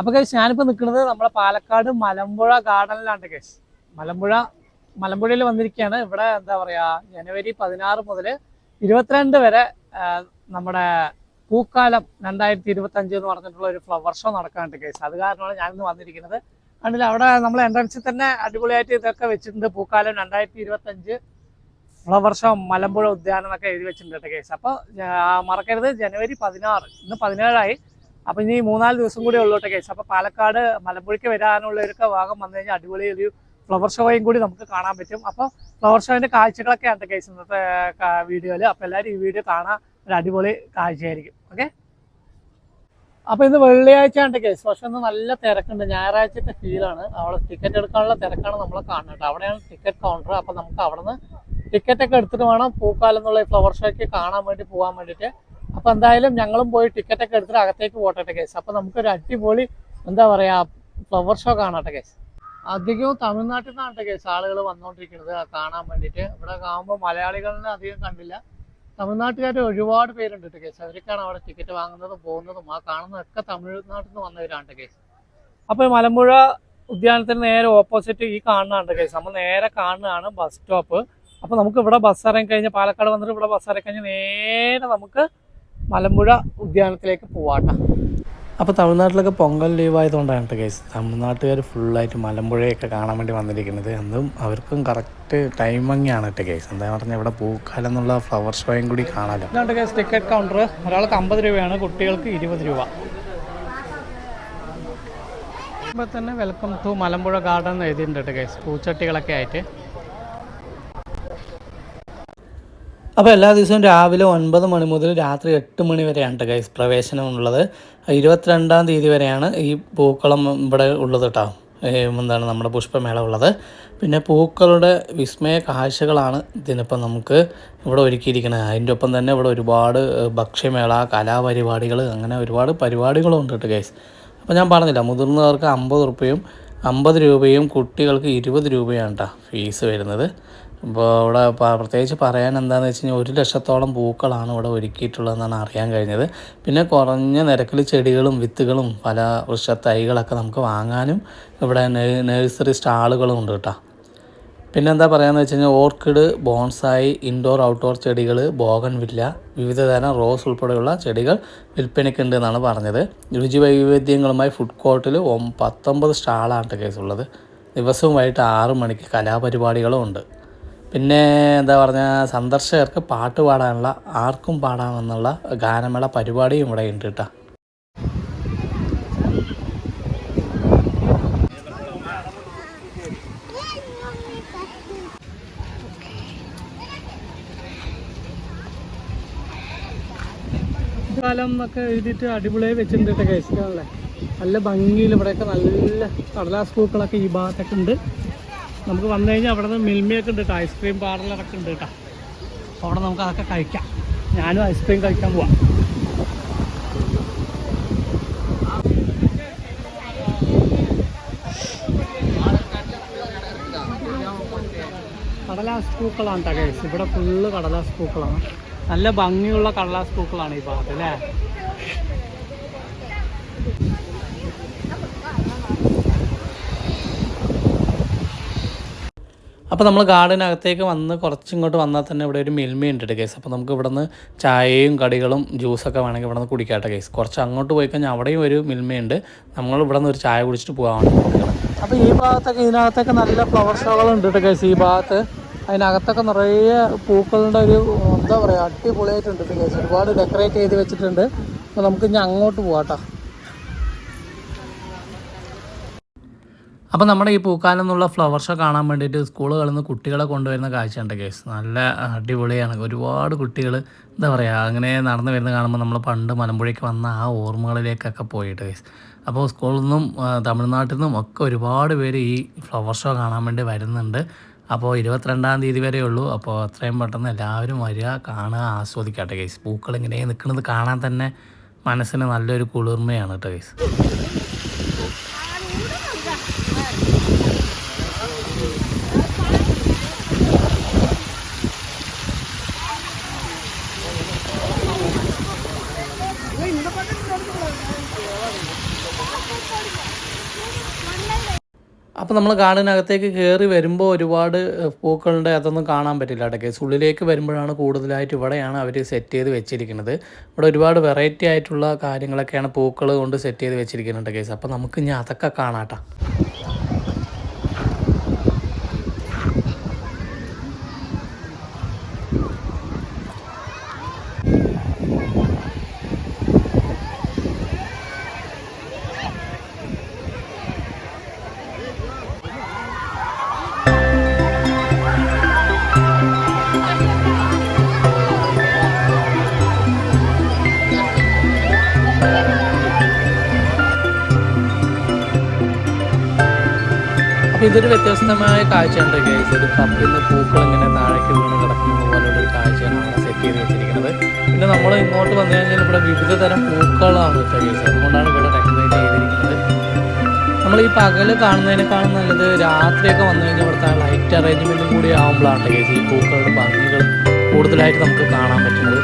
അപ്പോൾ കേസ് ഞാനിപ്പോൾ നിൽക്കുന്നത് നമ്മളെ പാലക്കാട് മലമ്പുഴ ഗാർഡനിലാണ് കേസ് മലമ്പുഴ മലമ്പുഴയിൽ വന്നിരിക്കുകയാണ്. ഇവിടെ എന്താ പറയുക ജനുവരി പതിനാറ് മുതൽ ഇരുപത്തിരണ്ട് വരെ നമ്മുടെ പൂക്കാലം രണ്ടായിരത്തി ഇരുപത്തഞ്ച് എന്ന് പറഞ്ഞിട്ടുള്ള ഒരു ഫ്ലവർ ഷോ നടക്കാനുണ്ട് കേസ് അത് കാരണമാണ് ഞാനിന്ന് വന്നിരിക്കുന്നത്. കണ്ടില്ല അവിടെ നമ്മൾ എൻട്രൻസിൽ തന്നെ അടിപൊളിയായിട്ട് ഇതൊക്കെ വെച്ചിട്ടുണ്ട്. പൂക്കാലം രണ്ടായിരത്തി ഇരുപത്തഞ്ച് ഫ്ലവർ ഷോ മലമ്പുഴ ഉദ്യാനം എന്നൊക്കെ എഴുതി വെച്ചിട്ടുണ്ട് കേസ് അപ്പോൾ മറക്കരുത്. ജനുവരി പതിനാറ് ഇന്ന് പതിനേഴായി. അപ്പോൾ ഇനി മൂന്നാൽ ദിവസം കൂടി ഉള്ളോട്ടെ കേസ് അപ്പോൾ പാലക്കാട് മലമ്പുഴയ്ക്ക് വരാനുള്ളവരൊക്കെ ഭാഗം വന്നു കഴിഞ്ഞാൽ അടിപൊളി ഒരു ഫ്ലവർ ഷോയും കൂടി നമുക്ക് കാണാൻ പറ്റും. അപ്പോൾ ഫ്ലവർ ഷോയിന്റെ കാഴ്ചകളൊക്കെയാണ് കേസ് ഇന്നത്തെ വീഡിയോയിൽ അപ്പോൾ എല്ലാവരും ഈ വീഡിയോ കാണാൻ ഒരു അടിപൊളി കാഴ്ചയായിരിക്കും. ഓക്കെ അപ്പോൾ ഇന്ന് വെള്ളിയാഴ്ച ഉണ്ട് കേസ് പക്ഷെ ഇന്ന് നല്ല തിരക്കുണ്ട്. ഞായറാഴ്ചത്തെ ഫീലാണ് അവിടെ ടിക്കറ്റ് എടുക്കാനുള്ള തിരക്കാണ് നമ്മൾ കാണുന്നത് അവിടെയാണ് ടിക്കറ്റ് കൗണ്ടർ അപ്പോൾ നമുക്ക് അവിടെ നിന്ന് ടിക്കറ്റ് ഒക്കെ എടുത്തിട്ട് വേണം പൂക്കാലം എന്നുള്ള ഫ്ലവർ ഷോയ്ക്ക് കാണാൻ വേണ്ടി പോകാൻ വേണ്ടിയിട്ട്. അപ്പോൾ എന്തായാലും ഞങ്ങളും പോയി ടിക്കറ്റ് ഒക്കെ എടുത്തിട്ട് അകത്തേക്ക് പോട്ടെ കേസ് അപ്പോൾ നമുക്കൊരു അടിപൊളി എന്താ പറയാ ഫ്ലവർ ഷോ കാണട്ടെ കേസ് അധികവും തമിഴ്നാട്ടിൽ നിന്നാണ് കേസ് ആളുകൾ വന്നുകൊണ്ടിരിക്കുന്നത് കാണാൻ വേണ്ടിട്ട് ഇവിടെ കാണുമ്പോൾ മലയാളികളിനെ അധികം കണ്ടില്ല. തമിഴ്നാട്ടുകാർ ഒരുപാട് പേരുണ്ട് കേസ് അവർക്കാണ് അവിടെ ടിക്കറ്റ് വാങ്ങുന്നതും പോകുന്നതും. ആ കാണുന്നതൊക്കെ തമിഴ്നാട്ടിൽ നിന്ന് വന്നവരാണ് കേസ് അപ്പോൾ മലമ്പുഴ ഉദ്യാനത്തിന് നേരെ ഓപ്പോസിറ്റ് ഈ കാണുന്നതാണ് കേസ് നമ്മൾ നേരെ കാണുന്നതാണ് ബസ് സ്റ്റോപ്പ് അപ്പോൾ നമുക്ക് ഇവിടെ ബസ് ഇറങ്ങി കഴിഞ്ഞാൽ പാലക്കാട് വന്നിട്ട് ഇവിടെ ബസ് ഇറങ്ങി കഴിഞ്ഞാൽ നേരെ നമുക്ക് മലമ്പുഴ ഉദ്യാനത്തിലേക്ക് പോവാട്ടോ. അപ്പോൾ തമിഴ്നാട്ടിലൊക്കെ പൊങ്കൽ ലീവ് ആയതുകൊണ്ടാണ് കേസ് തമിഴ്നാട്ടുകാർ ഫുള്ളായിട്ട് മലമ്പുഴയൊക്കെ കാണാൻ വേണ്ടി വന്നിരിക്കുന്നത്. എന്നും അവർക്കും കറക്റ്റ് ടൈമിങ്ങാണ് കേട്ടോ കേസ് എന്താ പറഞ്ഞാൽ ഇവിടെ പൂക്കാലം എന്നുള്ള ഫ്ലവർ ഷോയും കൂടി കാണാലോ. കേസ് ടിക്കറ്റ് കൗണ്ടർ ഒരാൾക്ക് അമ്പത് രൂപയാണ് കുട്ടികൾക്ക് ഇരുപത് രൂപ. ഇപ്പോൾ തന്നെ വെൽക്കം ടു മലമ്പുഴ ഗാർഡൻ എന്ന് എഴുതിയിട്ടുണ്ട് കേസ് പൂച്ചട്ടികളൊക്കെ ആയിട്ട്. അപ്പോൾ എല്ലാ ദിവസവും രാവിലെ ഒൻപത് മണി മുതൽ രാത്രി എട്ട് മണി വരെയാണ് ഗൈസ് പ്രവേശനം ഉള്ളത്. ഇരുപത്തിരണ്ടാം തീയതി വരെയാണ് ഈ പൂക്കളം ഇവിടെ ഉള്ളത് കേട്ടോ എന്താണ് നമ്മുടെ പുഷ്പമേള ഉള്ളത്. പിന്നെ പൂക്കളുടെ വിസ്മയ കാഴ്ചകളാണ് ഇതിനിപ്പം നമുക്ക് ഇവിടെ ഒരുക്കിയിരിക്കുന്നത്. അതിന്റെ ഒപ്പം തന്നെ ഇവിടെ ഒരുപാട് ഭക്ഷ്യമേള കലാപരിപാടികൾ അങ്ങനെ ഒരുപാട് പരിപാടികളും ഉണ്ട് കേട്ടോ ഗൈസ് അപ്പോൾ ഞാൻ പറഞ്ഞില്ല മുതിർന്നവർക്ക് അമ്പത് റുപ്യയും അമ്പത് രൂപയും കുട്ടികൾക്ക് ഇരുപത് രൂപയാണ് കേട്ടോ ഫീസ് വരുന്നത്. ഇപ്പോൾ ഇവിടെ പ്രത്യേകിച്ച് പറയാൻ എന്താണെന്ന് വെച്ച് കഴിഞ്ഞാൽ ഒരു ലക്ഷത്തോളം പൂക്കളാണ് ഇവിടെ ഒരുക്കിയിട്ടുള്ളതെന്നാണ് അറിയാൻ കഴിഞ്ഞത്. പിന്നെ കുറഞ്ഞ നിരക്കിൽ ചെടികളും വിത്തുകളും പല വൃക്ഷ തൈകളൊക്കെ നമുക്ക് വാങ്ങാനും ഇവിടെ നേഴ്സറി സ്റ്റാളുകളും ഉണ്ട് കേട്ടോ. പിന്നെ എന്താ പറയുകയെന്ന് വെച്ച് കഴിഞ്ഞാൽ ഓർക്കിഡ് ബോൺസായി ഇൻഡോർ ഔട്ട്ഡോർ ചെടികൾ ബോഗൻ വില്ല വിവിധ തരം റോസ് ഉൾപ്പെടെയുള്ള ചെടികൾ വിൽപ്പനയ്ക്കുണ്ട് എന്നാണ് പറഞ്ഞത്. രുചി വൈവിധ്യങ്ങളുമായി ഫുഡ് കോർട്ടിൽ പത്തൊമ്പത് സ്റ്റാളാണ് കേസുള്ളത്. ദിവസവും വൈകിട്ട് ആറ് മണിക്ക് കലാപരിപാടികളും ഉണ്ട്. പിന്നെ എന്താ പറഞ്ഞാൽ സന്ദർശകർക്ക് പാട്ട് പാടാനുള്ള ആർക്കും പാടാമെന്നുള്ള ഗാനമേള പരിപാടിയും ഇവിടെ ഉണ്ട് കേട്ടോ. കാലം ഒക്കെ എഴുതിയിട്ട് അടിപൊളിയായി വെച്ചിട്ടുണ്ട് കേട്ടോ നല്ല ഭംഗിയിൽ ഇവിടെയൊക്കെ നല്ല കടലാസ് പൂക്കളൊക്കെ ഈ ഭാഗത്തൊക്കെ ഉണ്ട്. നമുക്ക് വന്നു കഴിഞ്ഞാൽ അവിടെ നിന്ന് മിൽമിയൊക്കെ ഉണ്ട് കേട്ടോ. ഐസ്ക്രീം പാർലറൊക്കെ ഉണ്ട് കേട്ടോ. അപ്പോൾ അവിടെ നമുക്ക് അതൊക്കെ കഴിക്കാം. ഞാനും ഐസ്ക്രീം കഴിക്കാൻ പോവാം. കടലാസ് പൂക്കളാണ് കേട്ടോ കേസ് ഇവിടെ ഫുള്ള് കടലാസ് പൂക്കളാണ്. നല്ല ഭംഗിയുള്ള കടലാസ് പൂക്കളാണ് ഈ ഭാഗത്ത് അല്ലേ? അപ്പോൾ നമ്മൾ ഗാർഡനകത്തേക്ക് വന്ന് കുറച്ചിങ്ങോട്ട് വന്നാൽ തന്നെ ഇവിടെ ഒരു മിൽമയുണ്ട് കേസ് അപ്പോൾ നമുക്ക് ഇവിടെ നിന്ന് ചായയും കടികളും ജ്യൂസൊക്കെ വേണമെങ്കിൽ ഇവിടെ നിന്ന് കുടിക്കാട്ടെ കേസ് കുറച്ച് അങ്ങോട്ട് പോയി കഴിഞ്ഞാൽ അവിടെയും ഒരു മിൽമയുണ്ട്. നമ്മൾ ഇവിടെ നിന്ന് ഒരു ചായ കുടിച്ചിട്ട് പോകാൻ അപ്പോൾ ഈ ഭാഗത്തൊക്കെ ഇതിനകത്തൊക്കെ നല്ല ഫ്ലവർ ഷോകളുണ്ട് കേട്ടോ കേസ് ഈ ഭാഗത്ത്. അതിനകത്തൊക്കെ നിറയെ പൂക്കളുടെ ഒരു എന്താ പറയുക അടിപൊളിയായിട്ടുണ്ട് കേസ് ഒരുപാട് ഡെക്കറേറ്റ് ചെയ്ത് വെച്ചിട്ടുണ്ട്. അപ്പോൾ നമുക്ക് ഇനി അങ്ങോട്ട് പോകാം കേട്ടോ. അപ്പോൾ നമ്മുടെ ഈ പൂക്കാലം എന്നുള്ള ഫ്ലവർ ഷോ കാണാൻ വേണ്ടിയിട്ട് സ്കൂളുകളിൽ നിന്ന് കുട്ടികളെ കൊണ്ടുവരുന്ന കാഴ്ചയുണ്ട് കേസ് നല്ല അടിപൊളിയാണ്. ഒരുപാട് കുട്ടികൾ എന്താ പറയുക അങ്ങനെ നടന്നു വരുന്ന കാണുമ്പോൾ നമ്മൾ പണ്ട് മലമ്പുഴയ്ക്ക് വന്ന ആ ഓർമ്മകളിലേക്കൊക്കെ പോയിട്ട് കേസ് അപ്പോൾ സ്കൂളിൽ നിന്നും തമിഴ്നാട്ടിൽ നിന്നും ഒക്കെ ഒരുപാട് പേര് ഈ ഫ്ലവർ ഷോ കാണാൻ വേണ്ടി വരുന്നുണ്ട്. അപ്പോൾ ഇരുപത്തിരണ്ടാം തീയതി വരെ ഉള്ളൂ. അപ്പോൾ അത്രയും പെട്ടെന്ന് എല്ലാവരും വരിക കാണുക ആസ്വദിക്കട്ടെ കേസ് പൂക്കൾ ഇങ്ങനെ നിൽക്കുന്നത് കാണാൻ തന്നെ മനസ്സിന് നല്ലൊരു കുളിർമയാണ് കേട്ടോ കേസ് അപ്പോൾ നമ്മൾ കാടിനകത്തേക്ക് കയറി വരുമ്പോൾ ഒരുപാട് പൂക്കളുടെ അതൊന്നും കാണാൻ പറ്റില്ല ഇടയ്ക്ക് ഉള്ളിലേക്ക് വരുമ്പോഴാണ് കൂടുതലായിട്ട് ഇവിടെയാണ് അവർ സെറ്റ് ചെയ്ത് വെച്ചിരിക്കുന്നത്. ഇവിടെ ഒരുപാട് വെറൈറ്റി ആയിട്ടുള്ള കാര്യങ്ങളൊക്കെയാണ് പൂക്കൾ കൊണ്ട് സെറ്റ് ചെയ്ത് വെച്ചിരിക്കുന്നുണ്ട് കേസ്. അപ്പോൾ നമുക്ക് ഇനി അതൊക്കെ കാണാം ഇതൊരു വ്യത്യസ്തമായ കാഴ്ചയുണ്ട് ഗൈസ് ഒരു കപ്പിൽ നിന്ന് പൂക്കൾ ഇങ്ങനെ താഴേക്ക് വീണ് കിടക്കുന്നത് പോലുള്ള ഒരു കാഴ്ചയാണ് അവിടെ സെറ്റ് ചെയ്ത് വെച്ചിരിക്കുന്നത്. പിന്നെ നമ്മൾ ഇങ്ങോട്ട് വന്നു കഴിഞ്ഞാൽ ഇവിടെ വിവിധ തരം പൂക്കളാണ് വെച്ചാൽ ഗൈസ് അതുകൊണ്ടാണ് ഇവിടെ ഡെക്കറേറ്റ് ചെയ്തിരിക്കുന്നത്. നമ്മൾ ഈ പകൽ കാണുന്നതിനേക്കാളും നല്ലത് രാത്രിയൊക്കെ വന്നു കഴിഞ്ഞാൽ ഇവിടുത്തെ ലൈറ്റ് അറേഞ്ച്മെന്റും കൂടി ആകുമ്പോഴാണ് ഗൈസ് ഈ പൂക്കളുടെ ഭംഗികൾ കൂടുതലായിട്ട് നമുക്ക് കാണാൻ പറ്റുന്നത്.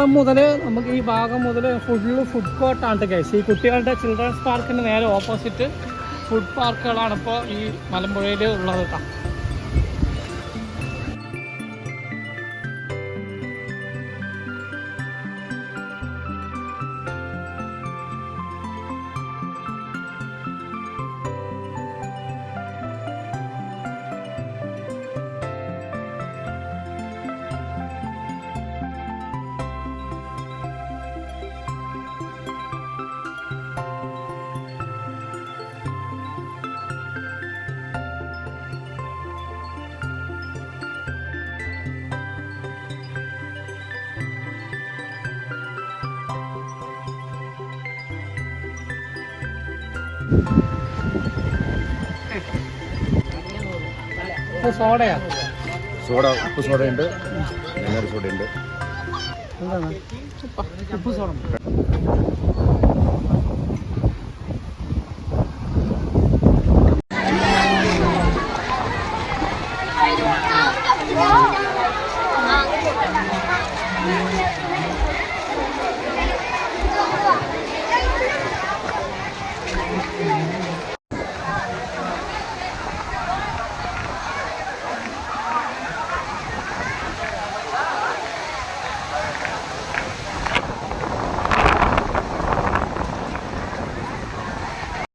ഇവിടം മുതൽ നമുക്ക് ഈ ഭാഗം മുതൽ ഫുള്ള് ഫുഡ് കോർട്ടാണ് കേസ് ഈ കുട്ടികളുടെ ചിൽഡ്രൻസ് പാർക്കിന് നേരെ ഓപ്പോസിറ്റ് ഫുഡ് പാർക്കുകളാണ് ഇപ്പോൾ ഈ മലമ്പുഴയിൽ ഉള്ളത് കേട്ടോ സോഡയാ? സോഡ ഉപ്പ് സോഡയുണ്ട്. മിനറൽ സോഡയുണ്ട്. എന്താണ്? ഉപ്പ് സോഡ.